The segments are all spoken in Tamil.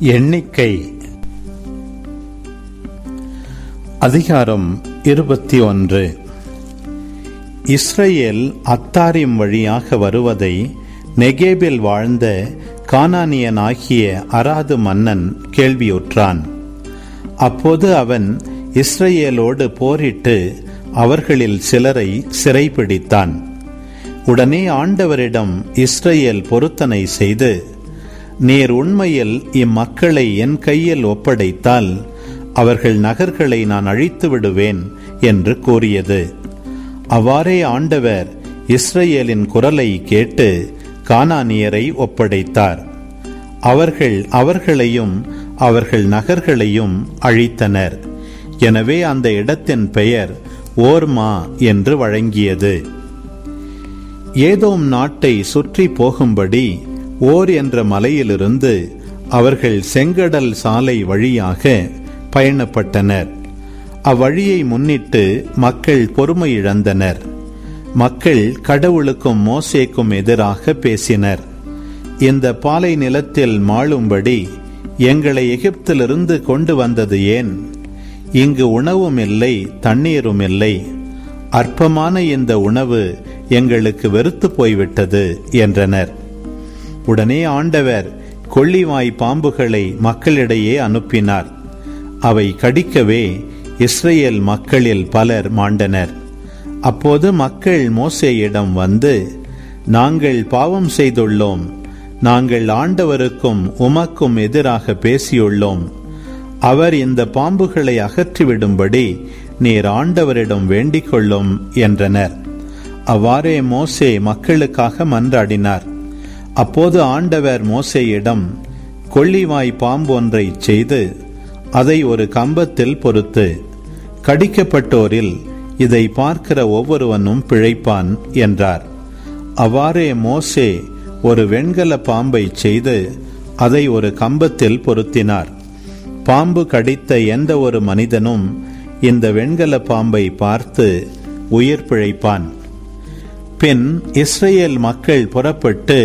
எண்ணிக்கை. அதிகாரம் இருபத்தி ஒன்று இஸ்ரேல் அத்தாரிம் வழியாக வருவதை நெகேபில் வாழ்ந்த கானானியனாகிய அராது மன்னன் கேள்வியுற்றான். அப்போது அவன் இஸ்ரேலோடு போரிட்டு அவர்களில் சிலரை சிறைபிடித்தான். உடனே ஆண்டவரிடம் இஸ்ரேல் பொருத்தனை செய்து நீர் உண்மையில் இம்மக்களை என் கையில் ஒப்படைத்தால் அவர்கள் நகர்களை நான் அழித்து விடுவேன் என்று கூறியது. அவ்வாறே ஆண்டவர் இஸ்ரேலின் குரலை கேட்டு கானானியரை ஒப்படைத்தார். அவர்கள் அவர்களையும் அவர்கள் நகர்களையும் அழித்தனர். எனவே அந்த இடத்தின் பெயர் ஓர்மா என்று வழங்கியது. ஏதோம் நாட்டை சுற்றி போகும்படி ஓர் என்ற மலையிலிருந்து அவர்கள் செங்கடல் சாலை வழியாக பயணப்பட்டனர். அவ்வழியை முன்னிட்டு மக்கள் பொறுமை இழந்தனர். மக்கள் கடவுளுக்கும் மோசேக்கும் எதிராக பேசினர். இந்த பாலை நிலத்தில் மாளும்படி எங்களை எகிப்திலிருந்து கொண்டு வந்தது ஏன்? இங்கு உணவும் இல்லை தண்ணீரும் இல்லை. அற்பமான இந்த உணவு எங்களுக்கு வெறுத்து போய்விட்டது என்றனர். உடனே ஆண்டவர் கொள்ளிவாய் பாம்புகளை மக்களிடையே அனுப்பினார். அவை கடிக்கவே இஸ்ரேல் மக்களில் பலர் மாண்டனர். அப்போது மக்கள் மோசேயிடம் வந்து நாங்கள் பாவம் செய்துள்ளோம். நாங்கள் ஆண்டவருக்கும் உமக்கும் எதிராக பேசியுள்ளோம். அவர் இந்த பாம்புகளை அகற்றிவிடும்படி நீர் ஆண்டவரிடம் வேண்டிக் கொள்ளும் என்றனர். அவ்வாறே மோசே மக்களுக்காக மன்றாடினார். அப்போது ஆண்டவர் மோசேயிடம் கொள்ளிவாய் பாம்பு ஒன்றை செய்து அதை ஒரு கம்பத்தில் பொறுத்து கடிக்கப்பட்டோரில் இதை பார்க்கிற ஒவ்வொருவனும் பிழைப்பான் என்றார். அவ்வாறே மோசே ஒரு வெண்கல பாம்பை செய்து அதை ஒரு கம்பத்தில் பொருத்தினார். பாம்பு கடித்த எந்த ஒரு மனிதனும் இந்த வெண்கல பாம்பை பார்த்து உயிர் பிழைப்பான். பின் இஸ்ரேல் மக்கள் புறப்பட்டு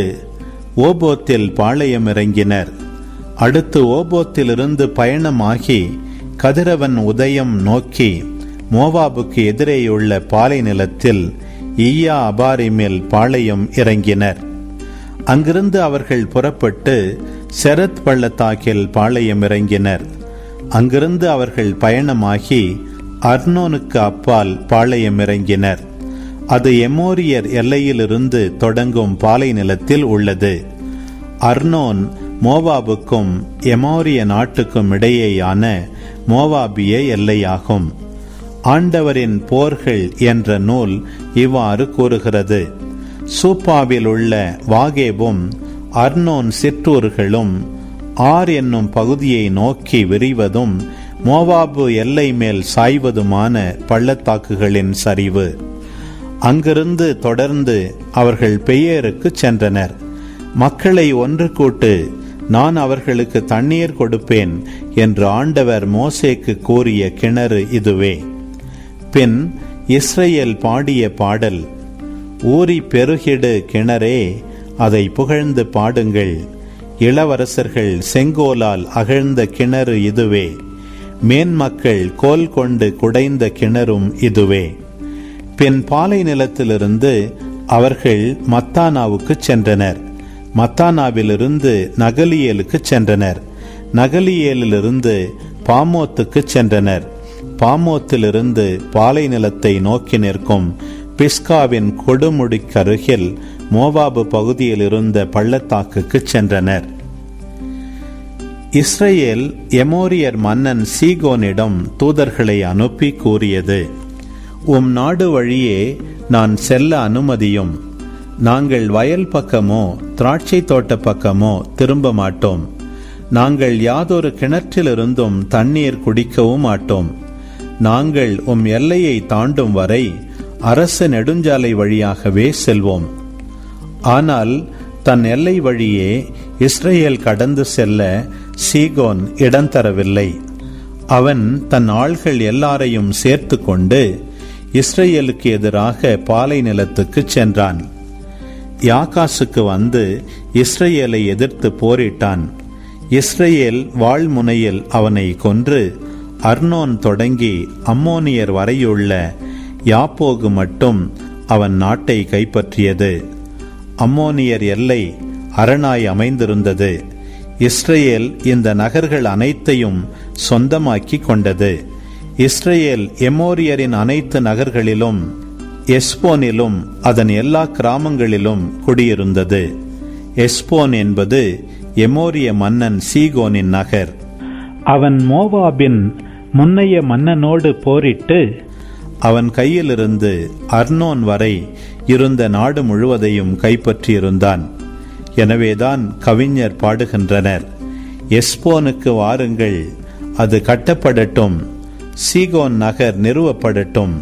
ஓபோத்தில் பாளையம் இறங்கினர் அடுத்து ஓபோத்திலிருந்து பயணமாகி கதிரவன் உதயம் நோக்கி மோவாபுக்கு எதிரேயுள்ள பாலை நிலத்தில் ஈயா அபாரிமில் பாளையம் இறங்கினர். அங்கிருந்து அவர்கள் புறப்பட்டு செரத் பள்ளத்தாக்கில் பாளையம் இறங்கினர் அங்கிருந்து அவர்கள் பயணமாகி அர்னோனுக்கு அப்பால் பாளையம் இறங்கினர் அது எமோரியர் எல்லையிலிருந்து தொடங்கும் பாலை நிலத்தில் உள்ளது. அர்னோன் மோவாபுக்கும் எமோரிய நாட்டுக்கும் இடையேயான மோவாபிய எல்லையாகும். ஆண்டவரின் போர்கள் என்ற நூல் இவ்வாறு கூறுகிறது. சூப்பாவில் உள்ள வாகேபும் அர்னோன் சிற்றூர்களும் ஆர் என்னும் பகுதியை நோக்கி விரிவதும் மோவாபு எல்லை மேல் சாய்வதுமான பள்ளத்தாக்குகளின் சரிவு. அங்கிருந்து தொடர்ந்து அவர்கள் பெயருக்கு சென்றனர். மக்களை ஒன்று கூட்டு நான் அவர்களுக்கு தண்ணீர் கொடுப்பேன் என்று ஆண்டவர் மோசேக்கு கூறிய கிணறு இதுவே. பின் இஸ்ரேல் பாடிய பாடல் ஊறி பெருகிடு கிணறே அதை புகழ்ந்து பாடுங்கள். இளவரசர்கள் செங்கோலால் அகழ்ந்த கிணறு இதுவே. மேன்மக்கள் கோல் கொண்டு குடைந்த கிணறும் இதுவே. பின் பாலை நிலத்திலிருந்து அவர்கள் மத்தானாவுக்கு சென்றனர். மத்தானாவிலிருந்து நகலியலுக்கு சென்றனர். நகலியலிலிருந்து பாமோத்துக்கு சென்றனர். பாமோத்திலிருந்து பாலை நிலத்தை நோக்கி நிற்கும் பிஸ்காவின் கொடுமுடிக்கருகில் மோவாபு பகுதியில் இருந்த பள்ளத்தாக்குக்கு சென்றனர். இஸ்ரேல் எமோரியர் மன்னன் சீகோனிடம் தூதர்களை அனுப்பி கூறியது. உம் நாடு வழியே நான் செல்ல அனுமதியும். நாங்கள் வயல் பக்கமோ திராட்சை தோட்ட பக்கமோ திரும்ப மாட்டோம். நாங்கள் யாதொரு கிணற்றிலிருந்தும் தண்ணீர் குடிக்கவும் மாட்டோம். நாங்கள் உம் எல்லையை தாண்டும் வரை அரசு நெடுஞ்சாலை வழியாகவே செல்வோம். ஆனால் தன் எல்லை வழியே இஸ்ரேல் கடந்து செல்ல சீகோன் இடம் தரவில்லை. அவன் தன் ஆள்கள் எல்லாரையும் சேர்த்து கொண்டு இஸ்ரேலுக்கு எதிராக பாலை நிலத்துக்கு சென்றான். யாகாசுக்கு வந்து இஸ்ரேலை எதிர்த்து போரிட்டான். இஸ்ரேல் வாழ்முனையில் அவனை கொன்று அர்னோன் தொடங்கி அம்மோனியர் வரையுள்ள யாப்போகு மட்டும் அவன் நாட்டை கைப்பற்றியது. அம்மோனியர் எல்லை அரணாய் அமைந்திருந்தது. இஸ்ரேல் இந்த நகர்கள் அனைத்தையும் சொந்தமாக்கி கொண்டது. இஸ்ரேல் எமோரியரின் அனைத்து நகர்களிலும் எஸ்போனிலும் அதன் எல்லா கிராமங்களிலும் குடியிருந்தது. எஸ்போன் என்பது எமோரிய மன்னன் சீகோனின் நகர். அவன் மோவாபின் முன்னைய மன்னனோடு போரிட்டு அவன் கையிலிருந்து அர்னோன் வரை இருந்த நாடு முழுவதையும் கைப்பற்றியிருந்தான். எனவேதான் கவிஞர் பாடுகின்றனர். எஸ்போனுக்கு வாருங்கள் அது கட்டப்படட்டும். சீகோன் நகர் நிறுவப்படட்டும்.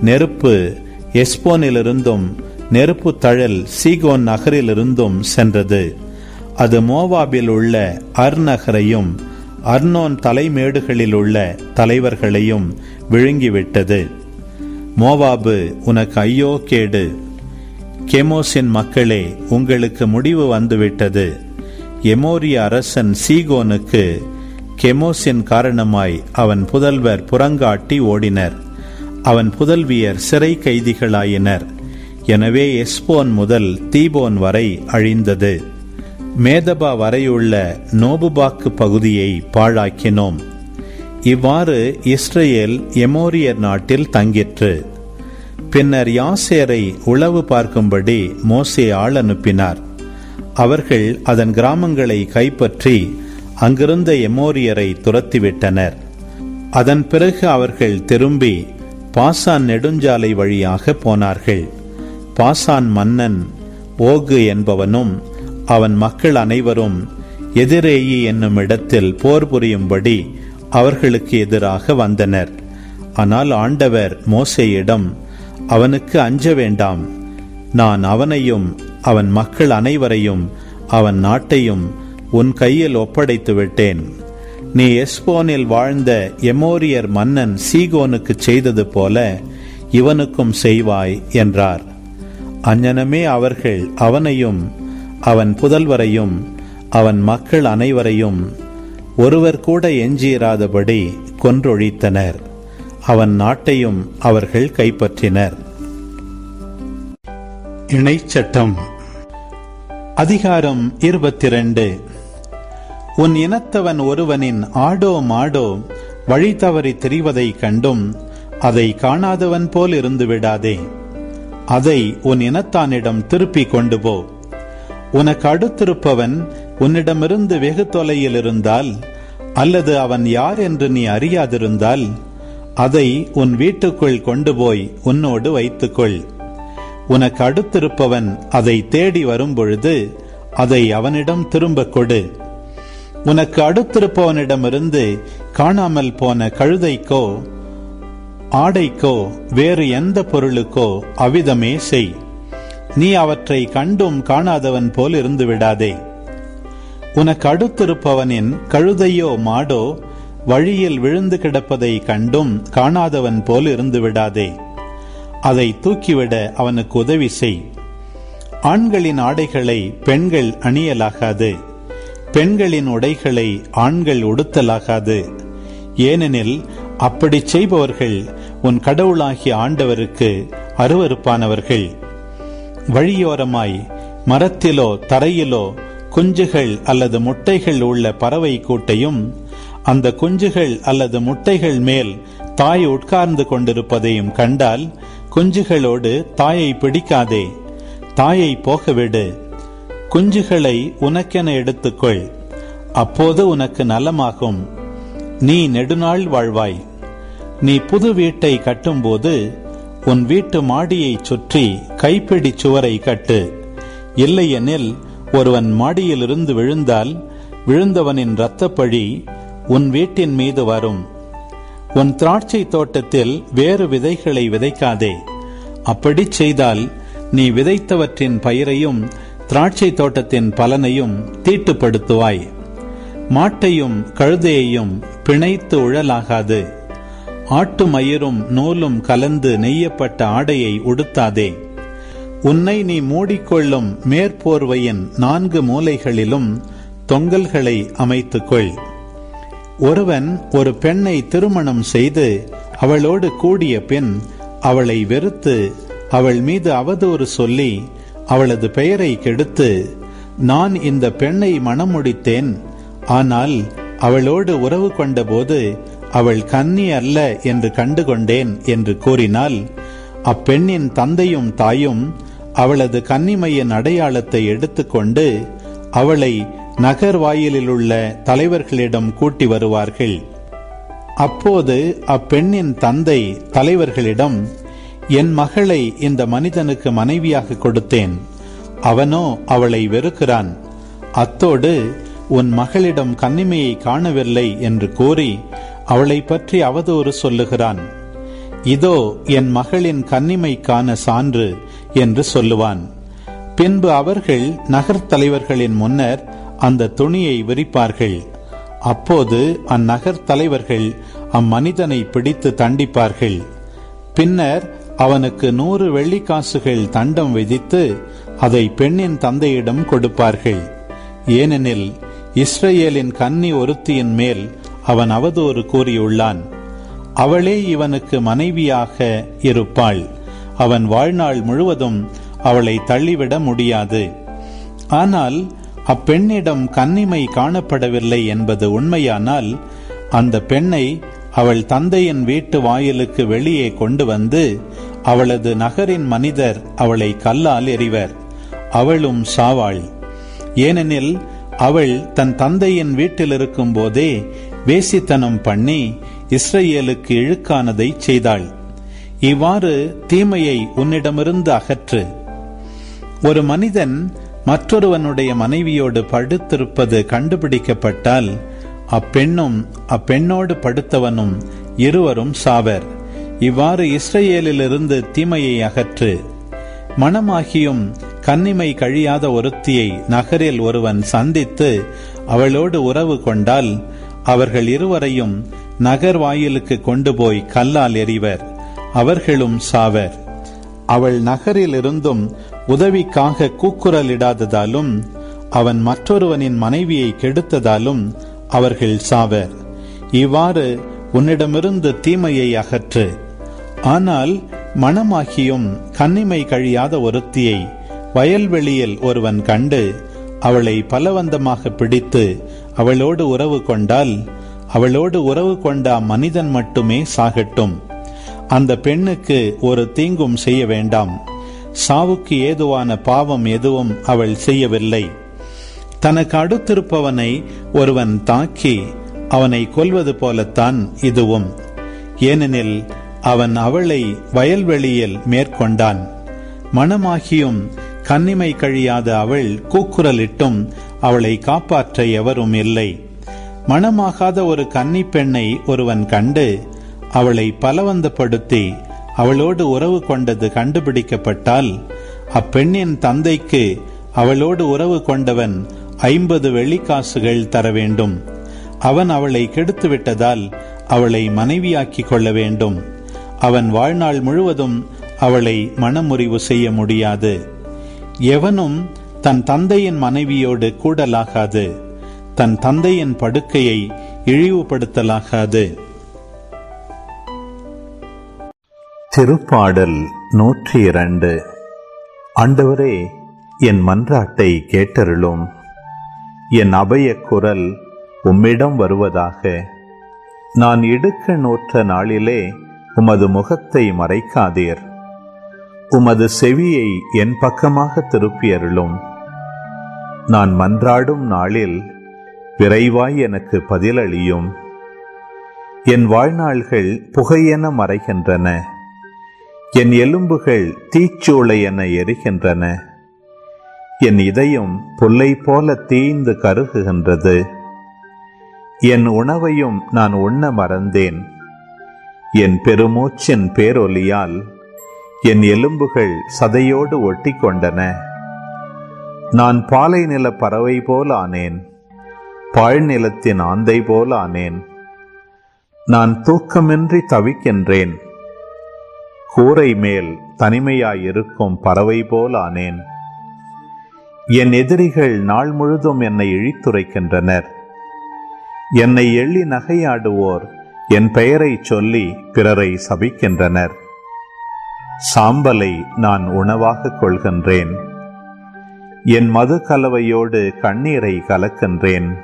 நெருப்பு எஸ்போனிலிருந்தும் நெருப்பு தழல் சீகோன் நகரிலிருந்தும் சென்றது. அது மோவாபில் உள்ள அர் நகரையும் அர்னோன் தலைமேடுகளில் உள்ள தலைவர்களையும் விழுங்கிவிட்டது. மோவாபு உனக்கு ஐயோ கேடு. கெமோசின் மக்களே உங்களுக்கு முடிவு வந்துவிட்டது. எமோரிய அரசன் சீகோனுக்கு கெமோசின் காரணமாய் அவன் புதல்வர் புறங்காட்டி ஓடினர். அவன் புதல்வியர் சிறை கைதிகளாயினர். எனவே எஸ்போன் முதல் தீபோன் வரை அழிந்தது. மேதபா வரையுள்ள நோபுபாக்கு பகுதியை பாழாக்கினோம். இவ்வாறு இஸ்ரேல் எமோரியர் நாட்டில் தங்கிற்று. பின்னர் யாசேரை உளவு பார்க்கும்படி மோசே ஆள் அனுப்பினார். அவர்கள் அதன் கிராமங்களை கைப்பற்றி அங்கிருந்த எமோரியரை துரத்திவிட்டனர். அதன் பிறகு அவர்கள் திரும்பி பாசான் நெடுஞ்சாலை வழியாக போனார்கள். பாசான் மன்னன் ஓகு என்பவனும் அவன் மக்கள் அனைவரும் எதிரேயி என்னும் இடத்தில் போர் புரியும்படி அவர்களுக்கு எதிராக வந்தனர். ஆனால் ஆண்டவர் மோசையிடம் அவனுக்கு அஞ்ச வேண்டாம். நான் அவனையும் அவன் மக்கள் அனைவரையும் அவன் நாட்டையும் உன் கையில் ஒப்படைத்து விட்டேன் நீ எஸ்போனில் வாழ்ந்த எமோரியர் மன்னன் சீகோனுக்கு செய்தது போல இவனுக்கும் செய்வாய் என்றார். அஞ்ஞனமே அவர்கள் அவனையும் அவன் புதல்வரையும் அவன் மக்கள் அனைவரையும் ஒருவர் கூட எஞ்சியிராதபடி கொன்றொழித்தனர். அவன் நாட்டையும் அவர்கள் கைப்பற்றினர். இணைச்சட்டம். அதிகாரம் இருபத்தி ரெண்டு உன் இனத்தவன் ஒருவனின் ஆடோ மாடோ வழி தவறி தெரிவதை கண்டும் அதை காணாதவன் போல் இருந்து விடாதே. அதை உன் இனத்தானிடம் திருப்பிக் கொண்டு போ. உனக்கு அடுத்திருப்பவன் உன்னிடமிருந்து வெகு தொலையில் இருந்தால் அல்லது அவன் யார் என்று நீ அறியாதிருந்தால் அதை உன் வீட்டுக்குள் கொண்டு போய் உன்னோடு வைத்துக்கொள். உனக்கு அடுத்திருப்பவன் அதை தேடி வரும்பொழுது அதை அவனிடம் திரும்பக் கொடு. உனக்கு அடுத்திருப்பவனிடமிருந்து காணாமல் போன கழுதைக்கோ ஆடைக்கோ வேறு எந்த பொருளுக்கோ அவிதமே செய். நீ அவற்றை கண்டும் காணாதவன் போல் இருந்து விடாதே. உனக்கு அடுத்திருப்பவனின் கழுதையோ மாடோ வழியில் விழுந்து கிடப்பதை கண்டும் காணாதவன் போல் இருந்து விடாதே. அதை தூக்கிவிட அவனுக்கு உதவி செய். ஆண்களின் ஆடைகளை பெண்கள் அணியலாகாது. பெண்களின் உடைகளை ஆண்கள் உடுத்தலாகாது. ஏனெனில் அப்படி செய்பவர்கள் உன் கடவுளாகிய ஆண்டவருக்கு அருவருப்பானவர்கள். வழியோரமாய் மரத்திலோ தரையிலோ குஞ்சுகள் அல்லது முட்டைகள் உள்ள பறவை கூட்டையும் அந்த குஞ்சுகள் அல்லது முட்டைகள் மேல் தாய் உட்கார்ந்து கொண்டிருப்பதையும் கண்டால் குஞ்சுகளோடு தாயை பிடிக்காதே. தாயை போகவிடு. குஞ்சுகளை உனக்கென எடுத்துக்கொள். அப்போது உனக்கு நலமாகும். நீ நெடுநாள் வாழ்வாய். நீ புது வீட்டை கட்டும்போது உன் வீட்டு மாடியை சுற்றி கைப்பிடி சுவரை கட்டு. இல்லையெனில் ஒருவன் மாடியிலிருந்து விழுந்தால் விழுந்தவனின் இரத்தப்பழி உன் வீட்டின் மீது வரும். உன் திராட்சை தோட்டத்தில் வேறு விதைகளை விதைக்காதே. அப்படி செய்தால் நீ விதைத்தவற்றின் பயிரையும் திராட்சை தோட்டத்தின் பலனையும் தீட்டுப்படுத்துவாய். மாட்டையும் கழுதையையும் பிணைத்து உழலாகாது. ஆட்டு மயிரும் நூலும் கலந்து நெய்யப்பட்ட ஆடையை உடுத்தாதே. உன்னை நீ மூடிக்கொள்ளும் மேற்போர்வையின் நான்கு மூலைகளிலும் தொங்கல்களை அமைத்துக்கொள். ஒருவன் ஒரு பெண்ணை திருமணம் செய்து அவளோடு கூடிய பின் அவளை வெறுத்து அவள் மீது அவதூறு சொல்லி அவளது பெயரை கெடுத்து நான் இந்த பெண்ணை மணமுடித்தேன். ஆனால் அவளோடு உறவு கொண்டபோது அவள் கன்னி அல்ல என்று கண்டுகொண்டேன் என்று கூறினால் அப்பெண்ணின் தந்தையும் தாயும் அவளது கன்னிமையின் அடையாளத்தை எடுத்துக்கொண்டு அவளை நகர் வாயிலில் உள்ள தலைவர்களிடம் கூட்டி வருவார்கள். அப்போது அப்பெண்ணின் தந்தை தலைவர்களிடம் என் மகளை இந்த மனிதனுக்கு மனைவியாக கொடுத்தேன். அவனோ அவளை வெறுக்கிறான். அத்தோடு உன் மகளிடம் கன்னிமையை காணவில்லை என்று கூறி அவளை பற்றி அவதூறு சொல்லுகிறான். இதோ என் மகளின் கன்னிமைக்கான சான்று என்று சொல்லுவான். பின்பு அவர்கள் நகர் தலைவர்களின் முன்னர் அந்த துணியை விரிப்பார்கள். அப்போது அந்நகர் தலைவர்கள் அம்மனிதனை பிடித்து தண்டிப்பார்கள். பின்னர் அவனுக்கு நூறு வெள்ளிக்காசுகள் தண்டம் விதித்து அதை பெண்ணின் தந்தையிடம் கொடுப்பார்கள். ஏனெனில் இஸ்ரேலின் கன்னி ஒருத்தியின் மேல் அவன் அவதூறு கூறியுள்ளான். அவளே இவனுக்கு மனைவியாக இருப்பாள். அவன் வாழ்நாள் முழுவதும் அவளை தள்ளிவிட முடியாது. ஆனால் அப்பெண்ணிடம் கன்னிமை காணப்படவில்லை என்பது உண்மையானால் அந்த பெண்ணை அவள் தந்தையின் வீட்டு வாயிலுக்கு வெளியே கொண்டு வந்து அவளது நகரின் மனிதர் அவளை கல்லால் எறிவர். அவளும் சாவாள். ஏனெனில் அவள் தன் தந்தையின் வீட்டில் இருக்கும் போதே வேசித்தனம் பண்ணி இஸ்ரேலுக்கு இழுக்கானதை செய்தாள். இவ்வாறு தீமையை உன்னிடமிருந்து அகற்று. ஒரு மனிதன் மற்றொருவனுடைய மனைவியோடு படுத்திருப்பது கண்டுபிடிக்கப்பட்டால் அப்பெண்ணும் அப்பெண்ணோடு படுத்தவனும் இருவரும் சாவர். இவ்வாறு இஸ்ரேலிலிருந்து தீமையை அகற்று மணமாகியும் கன்னிமை கழியாத ஒருத்தியை நகரில் ஒருவன் சந்தித்து அவளோடு உறவு கொண்டால் அவர்கள் இருவரையும் நகர் வாயிலுக்கு கொண்டு போய் கல்லால் எறிவர் அவர்களும் சாவர். அவள் நகரில் இருந்தும் உதவிக்காக கூக்குரலிடாததாலும் அவன் மற்றொருவனின் மனைவியை கெடுத்ததாலும் அவர்கள் சாவர். இவ்வாறு உன்னிடமிருந்து தீமையை அகற்று ஆனால் மணமாகியும் கன்னிமை கழியாத ஒருத்தியை வயல்வெளியில் ஒருவன் கண்டு அவளை பலவந்தமாக பிடித்து அவளோடு உறவு கொண்டால் அவளோடு உறவு கொண்ட மனிதன் மட்டுமே சாகட்டும். அந்த பெண்ணுக்கு ஒரு தீங்கும் செய்ய வேண்டாம். சாவுக்கு ஏதுவான பாவம் எதுவும் அவள் செய்யவில்லை. தனக்கு அடுத்திருப்பவனை ஒருவன் தாக்கி அவனை கொல்வது போலத்தான் இதுவும். ஏனெனில் அவன் அவளை வயல்வெளியில் மேற்கொண்டான். மணமாகியும் கன்னிமை கழியாத அவள் கூக்குரலிட்டும் அவளை காப்பாற்ற எவரும் இல்லை. மணமாகாத ஒரு கன்னி பெண்ணை ஒருவன் கண்டு அவளை பலவந்தப்படுத்தி அவளோடு உறவு கொண்டது கண்டுபிடிக்கப்பட்டால் அப்பெண்ணின் தந்தைக்கு அவளோடு உறவு கொண்டவன் ஐம்பது வெள்ளிக்காசுகள் தர வேண்டும். அவன் அவளை கெடுத்து விட்டதால் அவளை மனைவியாக்கிக் கொள்ள வேண்டும். அவன் வாழ்நாள் முழுவதும் அவளை மனமுறிவு செய்ய முடியாது. எவனும் தன் தந்தையின் மனைவியோடு கூடலாகாது. தன் தந்தையின் படுக்கையை இழிவுபடுத்தலாகாது. திருப்பாடல் நூற்றி இரண்டு ஆண்டவரே என் மன்றாட்டை கேட்டருளும். என் அபய குரல் உம்மிடம் வருவதாக. நான் இடுக்க நோற்ற நாளிலே உமது முகத்தை மறைக்காதீர். உமது செவியை என் பக்கமாக திருப்பியருளும். நான் மன்றாடும் நாளில் விரைவாய் எனக்கு பதிலளியும். என் வாழ்நாள்கள் புகையென மறைகின்றன. என் எலும்புகள் தீச்சூளை என எரிகின்றன. என் இதயம் புல்லை போல தீய்ந்து கருகுகின்றது. என் உணவையும் நான் உண்ண மறந்தேன். என் பெருமூச்சின் பேரொலியால் என் எலும்புகள் சதையோடு ஒட்டி கொண்டன நான் பாலை நில பறவை போல் ஆனேன். பாழ்நிலத்தின் ஆந்தை போல் ஆனேன். நான் தூக்கமின்றி தவிக்கின்றேன். கூரை மேல் தனிமையாயிருக்கும் பறவை போல் ஆனேன். என் எதிரிகள் நாள் முழுதும் என்னை இழித்துரைக்கின்றனர். என்னை எள்ளி நகையாடுவோர் என் பெயரை சொல்லி பிறரை சபிக்கின்றனர். சாம்பலை நான் உணவாக கொள்கின்றேன். என் மது கலவையோடு கண்ணீரை கலக்கின்றேன்.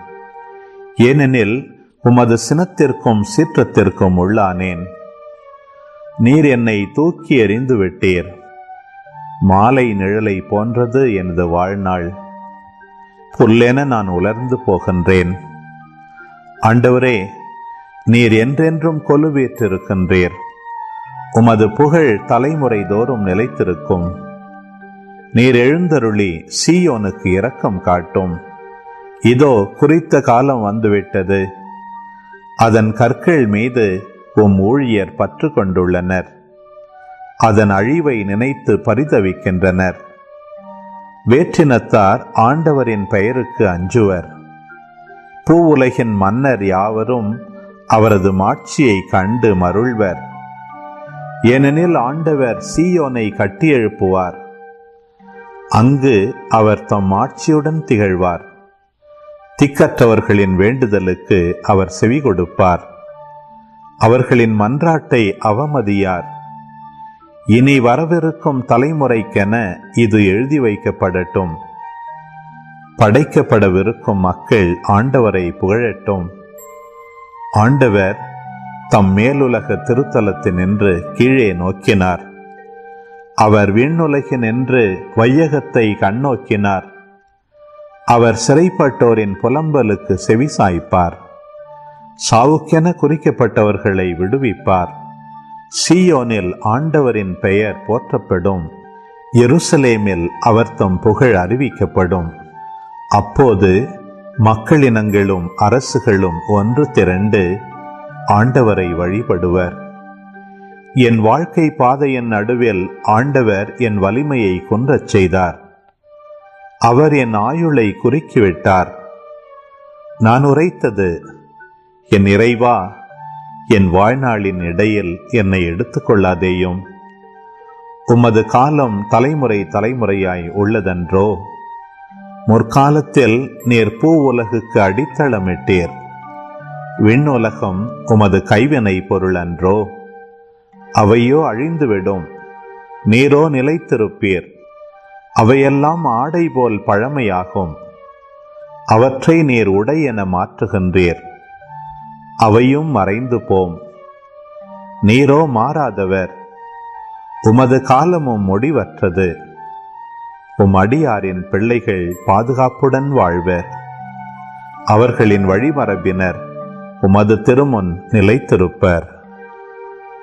ஏனெனில் உமது சினத்திற்கும் சீற்றத்திற்கும் உள்ளானேன். நீர் என்னை தூக்கி எறிந்து விட்டீர் மாலை நிழலை போன்றது எனது வாழ்நாள். புல்லென நான் உலர்ந்து போகின்றேன். ஆண்டவரே நீர் என்றென்றும் கொலுவேற்றிருக்கின்றீர். உமது புகழ் தலைமுறை தோறும் நிலைத்திருக்கும். நீர் எழுந்தருளி சீயோனுக்கு இரக்கம் காட்டும். இதோ குறித்த காலம் வந்துவிட்டது. அதன் கற்கள் மீது உம் ஊழியர் பற்று கொண்டுள்ளனர். அதன் அழிவை நினைத்து பரிதவிக்கின்றனர். வேற்றினத்தார் ஆண்டவரின் பெயருக்கு அஞ்சுவர். பூவுலகின் மன்னர் யாவரும் அவரது மாட்சியை கண்டு மருள்வர். ஏனெனில் ஆண்டவர் சீயோனை கட்டியெழுப்புவார். அங்கு அவர் தம் ஆட்சியுடன் திகழ்வார். திக்கற்றவர்களின் வேண்டுதலுக்கு அவர் செவி கொடுப்பார். அவர்களின் மன்றாட்டை அவமதியார். இனி வரவிருக்கும் தலைமுறைக்கென இது எழுதி வைக்கப்படட்டும். படைக்கப்படவிருக்கும் மக்கள் ஆண்டவரை புகழட்டும். ஆண்டவர் தம் மேலுலக திருத்தலத்தினின்று கீழே நோக்கினார். அவர் விண்ணுலகினின்று வையகத்தை கண்ணோக்கினார். அவர் சிறைப்பட்டோரின் புலம்பலுக்கு செவிசாய்ப்பார். சாவுக்கென குறிக்கப்பட்டவர்களை விடுவிப்பார். சீயோனில் ஆண்டவரின் பெயர் போற்றப்படும். எருசலேமில் அவர் தம் புகழ் அறிவிக்கப்படும். அப்போது மக்களினங்களும் அரசுகளும் ஒன்று திரண்டு ஆண்டவரை வழிபடுவர். என் வாழ்க்கை பாதையின் நடுவில் ஆண்டவர் என் வலிமையை குன்றச் செய்தார். அவர் என் ஆயுளை குறுக்கிவிட்டார். நான் உரைத்தது என் இறைவா என் வாழ்நாளின் இடையில் என்னை எடுத்துக்கொள்ளாதேயும். உமது காலம் தலைமுறை தலைமுறையாய் உள்ளதன்றோ? முற்காலத்தில் நீர் பூ உலகுக்கு அடித்தளமிட்டீர். விண்ணுலகம் உமது கைவினை பொருள் அன்றோ? அவையோ அழிந்துவிடும். நீரோ நிலைத்திருப்பீர். அவையெல்லாம் ஆடை போல் பழமையாகும். அவற்றை நீர் உடை என மாற்றுகின்றீர். அவையும் மறைந்து போம். நீரோ மாறாதவர். உமது காலமும் முடிவற்றது. உம் அடியாரின் பிள்ளைகள் பாதுகாப்புடன் வாழ்வர். அவர்களின் வழிமரபினர் உமது திருமுன் நிலைத்திருப்பர்.